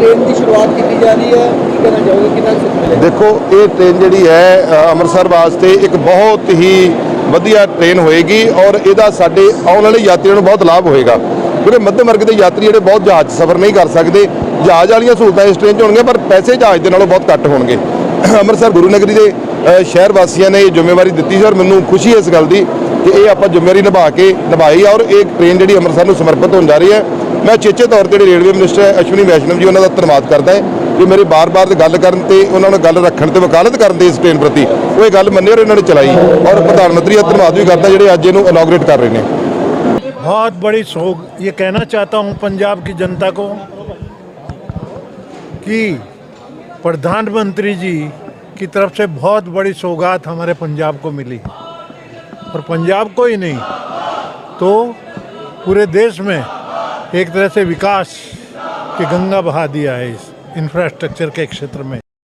Train ਦੀ ਸ਼ੁਰੂਆਤ ਕੀਤੀ ਜਾ ਰਹੀ ਹੈ? ਕੀ ਕਹਿਣਾ ਚਾਹੋਗੇ? ਕਿੰਨਾ ਮਿਲੇਗਾ ਦੇਖੋ, ਇਹ ਟ੍ਰੇਨ ਜਿਹੜੀ ਹੈ ਅੰਮ੍ਰਿਤਸਰ ਵਾਸਤੇ ਇੱਕ ਬਹੁਤ ਹੀ ਵਧੀਆ ਟ੍ਰੇਨ ਹੋਏਗੀ ਔਰ ਇਹਦਾ ਸਾਡੇ ਆਉਣ ਵਾਲੇ ਯਾਤਰੀਆਂ ਨੂੰ ਬਹੁਤ ਲਾਭ ਹੋਏਗਾ। ਕਿਉਂਕਿ ਮੱਧ ਵਰਗ ਦੇ ਯਾਤਰੀ ਜਿਹੜੇ ਬਹੁਤ ਜਹਾਜ਼ 'ਚ ਸਫ਼ਰ ਨਹੀਂ ਕਰ ਸਕਦੇ। ਜਹਾਜ਼ ਵਾਲੀਆਂ ਸਹੂਲਤਾਂ ਇਸ ਟ੍ਰੇਨ 'ਚ ਹੋਣਗੀਆਂ, ਪਰ ਪੈਸੇ ਜਹਾਜ਼ ਦੇ ਨਾਲੋਂ ਬਹੁਤ ਘੱਟ ਹੋਣਗੇ। ਅੰਮ੍ਰਿਤਸਰ ਗੁਰੂ ਨਗਰੀ ਦੇ ਸ਼ਹਿਰ ਵਾਸੀਆਂ ਨੇ ਇਹ ਜ਼ਿੰਮੇਵਾਰੀ ਦਿੱਤੀ ਸੀ ਔਰ ਮੈਨੂੰ ਖੁਸ਼ੀ ਹੈ ਇਸ ਗੱਲ ਦੀ ਕਿ ਇਹ ਆਪਾਂ ਜ਼ਿੰਮੇਵਾਰੀ ਨਿਭਾ ਕੇ ਨਿਭਾਈ ਔਰ ਇਹ ਟ੍ਰੇਨ ਜਿਹੜੀ ਅੰਮ੍ਰਿਤਸਰ ਨੂੰ ਸਮਰਪਿਤ ਹੋਣ ਜਾ ਰਹੀ ਹੈ। ਮੈਂ ਚੇਚੇ ਤੌਰ ਤੇ ਜਿਹੜੇ ਰੇਲਵੇ ਮਿਨਿਸਟਰ ਹੈ ਅਸ਼ਵਨੀ ਵੈਸ਼ਨਵ ਜੀ ਉਹਨਾਂ ਦਾ ਧੰਨਵਾਦ ਕਰਦਾ ਹੈ ਕਿ ਮੇਰੇ ਬਾਰ-ਬਾਰ ਗੱਲ ਕਰਨ ਤੇ ਉਹਨਾਂ ਨਾਲ ਗੱਲ ਰੱਖਣ ਤੇ ਵਕਾਲਤ ਕਰਨ ਦੇ ਇਸ ਟ੍ਰੇਨ ਪ੍ਰਤੀ ਉਹ ਇਹ ਗੱਲ ਮੰਨੇ ਔਰ ਇਹਨਾਂ ਨੇ ਚਲਾਈ ਔਰ ਪ੍ਰਧਾਨ ਮੰਤਰੀ ਦਾ ਧੰਨਵਾਦ ਵੀ ਕਰਦਾ ਜਿਹੜੇ ਅੱਜ ਇਹਨੂੰ ਇਨੋਗਰੇਟ ਕਰ ਰਹੇ ਨੇ बहुत बड़ी सोग ये कहना चाहता हूँ पंजाब की जनता को कि प्रधानमंत्री जी की तरफ से बहुत बड़ी सौगात हमारे पंजाब को मिली और पंजाब को ही नहीं तो पूरे देश में एक तरह से विकास की गंगा बहा दिया है इस इंफ्रास्ट्रक्चर के क्षेत्र में